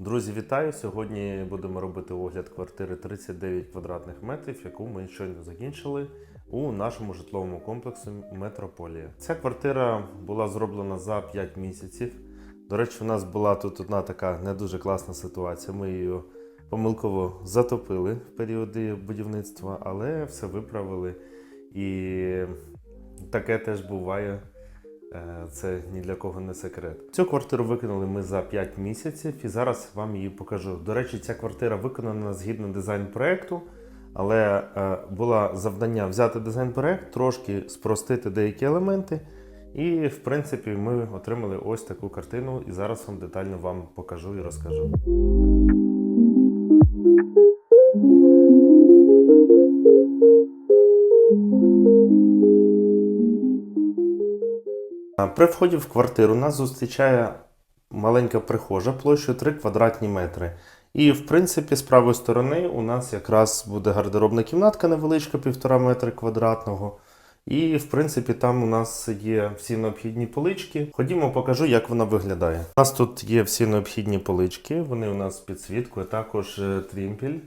Друзі, вітаю! Сьогодні будемо робити огляд квартири 39 квадратних метрів, яку ми щойно закінчили у нашому житловому комплексі Метрополія. Ця квартира була зроблена за 5 місяців. До речі, у нас була тут одна така не дуже класна ситуація. Ми її помилково затопили в періоди будівництва, але все виправили. І таке теж буває. Е, Це ні для кого не секрет. Цю квартиру виконали ми за 5 місяців і зараз вам її покажу. До речі, ця квартира виконана згідно дизайн-проекту, але е, було завдання взяти дизайн-проект, трошки спростити деякі елементи. І, в принципі, ми отримали ось таку картину, і зараз вам детально вам покажу і розкажу. А При вході в квартиру нас зустрічає маленька прихожа площею 3 квадратні метри. І, в принципі, з правої сторони у нас якраз буде гардеробна кімнатка невеличка, півтора метри квадратного. І, в принципі, там у нас є всі необхідні полички. Ходімо, покажу, як вона виглядає. У нас тут є всі необхідні полички, вони у нас з підсвіткою, також е, трімпель,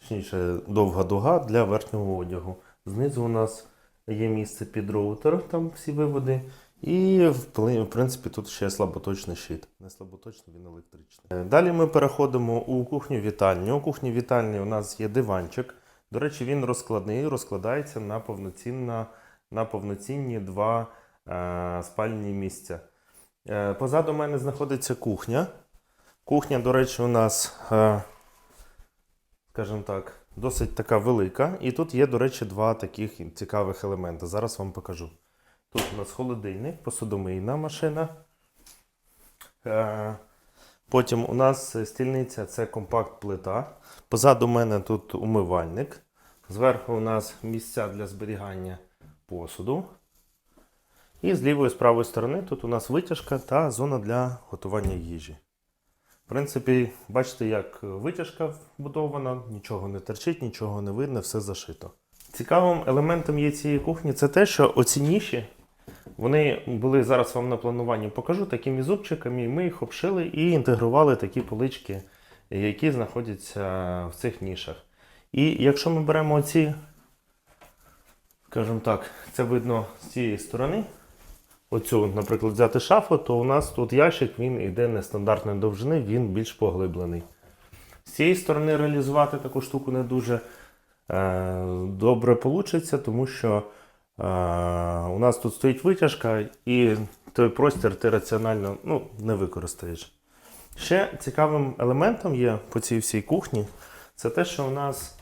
точніше, довга дуга для верхнього одягу. Знизу у нас є місце під роутер, там всі виводи. І в принципі тут ще слаботочний щит. Не слаботочний, він електричний. Е, Далі ми переходимо у кухню вітальню. У кухні вітальні у нас є диванчик. До речі, він розкладний, розкладається на, повноцінна, на повноцінні два е, спальні місця. Е, позаду мене знаходиться кухня. Кухня, до речі, у нас, е, скажімо так, досить така велика. І тут є, до речі, два таких цікавих елементи. Зараз вам покажу. Тут у нас холодильник, посудомийна машина. Е, Потім у нас стільниця це компакт-плита. Позаду мене тут умивальник. Зверху у нас місця для зберігання посуду. І з лівої з правої сторони тут у нас витяжка та зона для готування їжі. В принципі, бачите, як витяжка вбудована, нічого не терчить, нічого не видно, все зашито. Цікавим елементом є цієї кухні це те, що оці ніші, вони були зараз вам на плануванні покажу такими зубчиками, і ми їх обшили і інтегрували такі полички, які знаходяться в цих нішах. І якщо ми беремо оці, скажімо так, це видно з цієї сторони. Оцю, наприклад, взяти шафу, то у нас тут ящик він йде нестандартної довжини, він більш поглиблений. З цієї сторони реалізувати таку штуку не дуже е, добре вийде, тому що у нас тут стоїть витяжка, і той простір ти раціонально ну, не використаєш. Ще цікавим елементом є по цій всій кухні, це те, що у нас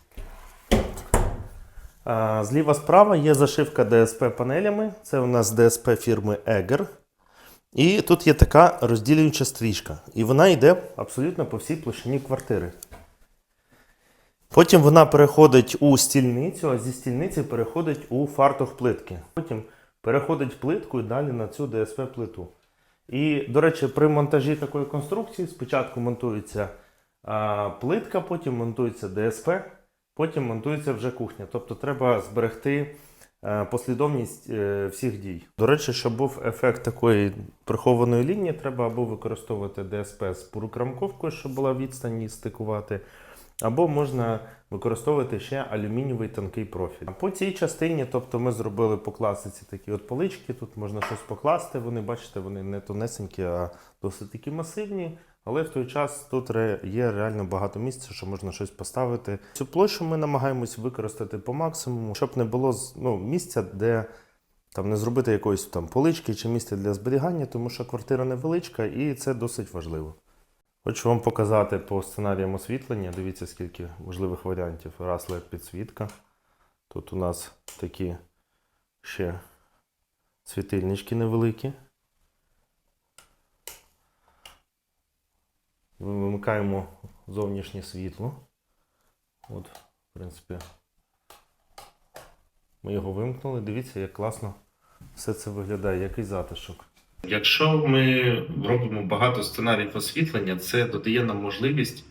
Зліва справа є зашивка DSP панелями. Це у нас DSP фірми Eger. І тут є така розділююча стрічка. І вона йде абсолютно по всій площині квартири. Потім вона переходить у стільницю, а зі стільниці переходить у фартух плитки. Потім переходить плитку і далі на цю DSP плиту. І, до речі, при монтажі такої конструкції спочатку монтується а, плитка, потім монтується ДСП, потім монтується вже кухня. Тобто треба зберегти е, послідовність е, всіх дій. До речі, щоб був ефект такої прихованої лінії, треба або використовувати ДСП з пурукрамковкою, щоб була відстань і стикувати. Або можна використовувати ще алюмінієвий тонкий профіль. По цій частині, тобто ми зробили по класиці такі от полички, тут можна щось покласти. Вони, бачите, вони не тонесенькі, а досить такі масивні. Але в той час тут є реально багато місця, що можна щось поставити. Цю площу ми намагаємось використати по максимуму, щоб не було ну, місця, де там не зробити якоїсь там полички чи місця для зберігання, тому що квартира невеличка і це досить важливо. Хочу вам показати по сценаріям освітлення. Дивіться, скільки можливих варіантів. Раз LED підсвітка. Тут у нас такі ще світильнички невеликі. Вимикаємо зовнішнє світло. От, в принципі, ми його вимкнули. Дивіться, як класно все це виглядає, який затишок. Якщо ми робимо багато сценаріїв освітлення, це додає нам можливість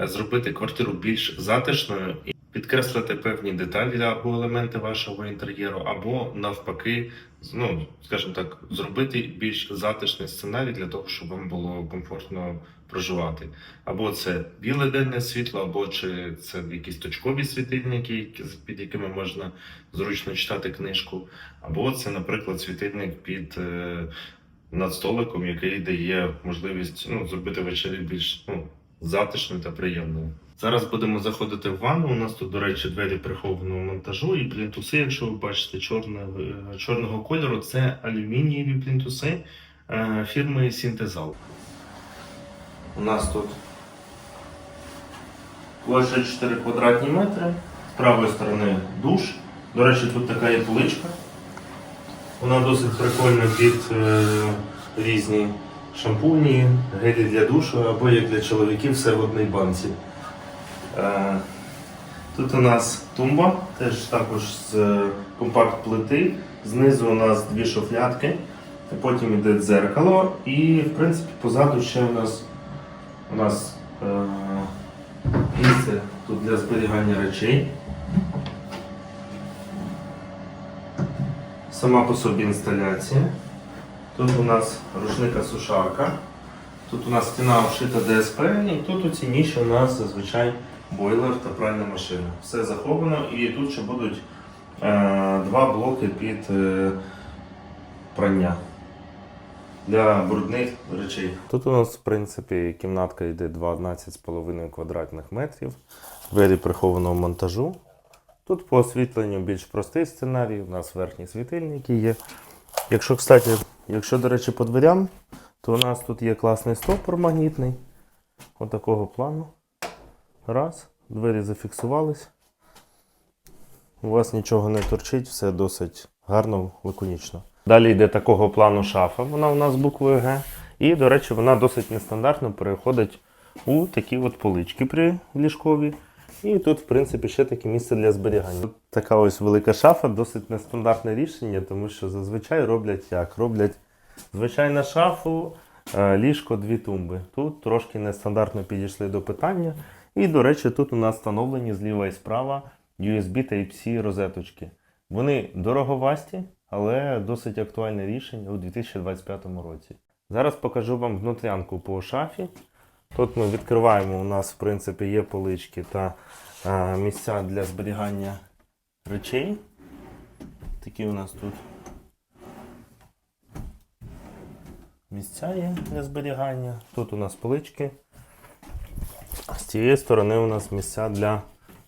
е, зробити квартиру більш затишною і підкреслити певні деталі або елементи вашого інтер'єру, або навпаки, ну скажімо так, зробити більш затишний сценарій для того, щоб вам було комфортно проживати. Або це біле денне світло, або чи це якісь точкові світильники, під якими можна зручно читати книжку, або це, наприклад, світильник під е, над столиком, який дає можливість ну, зробити вечерю більш ну, затишною та приємною. Зараз будемо заходити в ванну. У нас тут, до речі, двері прихованого монтажу і плінтуси, якщо ви бачите чорного, е, чорного кольору, це алюмінієві плінтуси е, фірми Сінтезал. У нас тут площа 4 квадратні метри. З правої сторони душ. До речі, тут така є поличка. Вона досить прикольна під е, різні шампуні, гелі для душу або як для чоловіків все в одній банці. Е, тут у нас тумба, теж також з е, компакт плити. Знизу у нас дві шуфлядки, потім йде дзеркало і в принципі позаду ще у нас, у нас е, місце тут для зберігання речей. Сама по собі інсталяція. Тут у нас рушника сушарка. Тут у нас стіна обшита ДСП, і тут у цій ніші у нас зазвичай бойлер та пральна машина. Все заховано і тут ще будуть е, два блоки під е, прання для брудних речей. Тут у нас, в принципі, кімнатка йде 12,5 квадратних метрів, двері прихованого монтажу. Тут по освітленню більш простий сценарій, у нас верхні світильники є. Якщо, кстати, якщо, до речі, по дверям, то у нас тут є класний стопор магнітний. Отакого плану. Раз, двері зафіксувались. У вас нічого не торчить, все досить гарно, лаконічно. Далі йде такого плану шафа, вона у нас буквою Г. І, до речі, вона досить нестандартно переходить у такі от полички при ліжкові. І тут, в принципі, ще таке місце для зберігання. Тут така ось велика шафа, досить нестандартне рішення, тому що зазвичай роблять як? Роблять звичайну шафу, е, ліжко, дві тумби. Тут трошки нестандартно підійшли до питання. І, до речі, тут у нас встановлені зліва і справа USB Type-C розеточки. Вони дороговасті, але досить актуальне рішення у 2025 році. Зараз покажу вам внутрянку по шафі. Тут ми відкриваємо, у нас, в принципі, є полички та е, місця для зберігання речей. Такі у нас тут місця є для зберігання. Тут у нас полички. З цієї сторони у нас місця для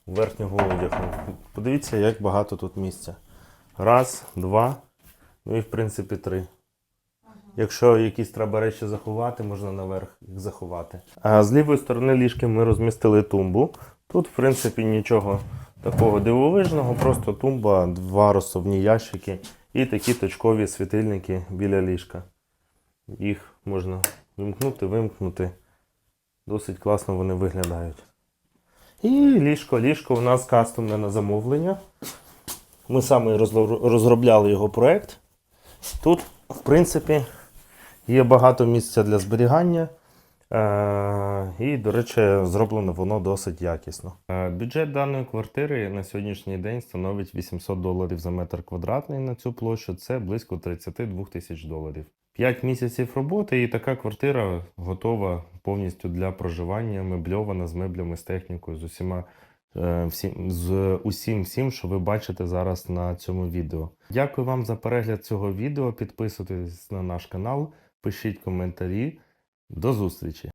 верхнього одягу. Подивіться, як багато тут місця. Раз, два, ну і в принципі три. Якщо якісь треба речі заховати, можна наверх їх заховати. А з лівої сторони ліжки ми розмістили тумбу. Тут, в принципі, нічого такого дивовижного, просто тумба, два розсувні ящики і такі точкові світильники біля ліжка. Їх можна вимкнути, вимкнути. Досить класно вони виглядають. І ліжко. Ліжко у нас кастомне на замовлення. Ми саме розробляли його проект. Тут, в принципі, є багато місця для зберігання. Е, і, до речі, зроблено воно досить якісно. Е, бюджет даної квартири на сьогоднішній день становить 800 доларів за метр квадратний на цю площу. Це близько 32 тисяч доларів. 5 місяців роботи, і така квартира готова повністю для проживання, мебльована з меблями, з технікою, з усіма е, всім, з усім всім, що ви бачите зараз на цьому відео. Дякую вам за перегляд цього відео. Підписуйтесь на наш канал, пишіть коментарі. До зустрічі!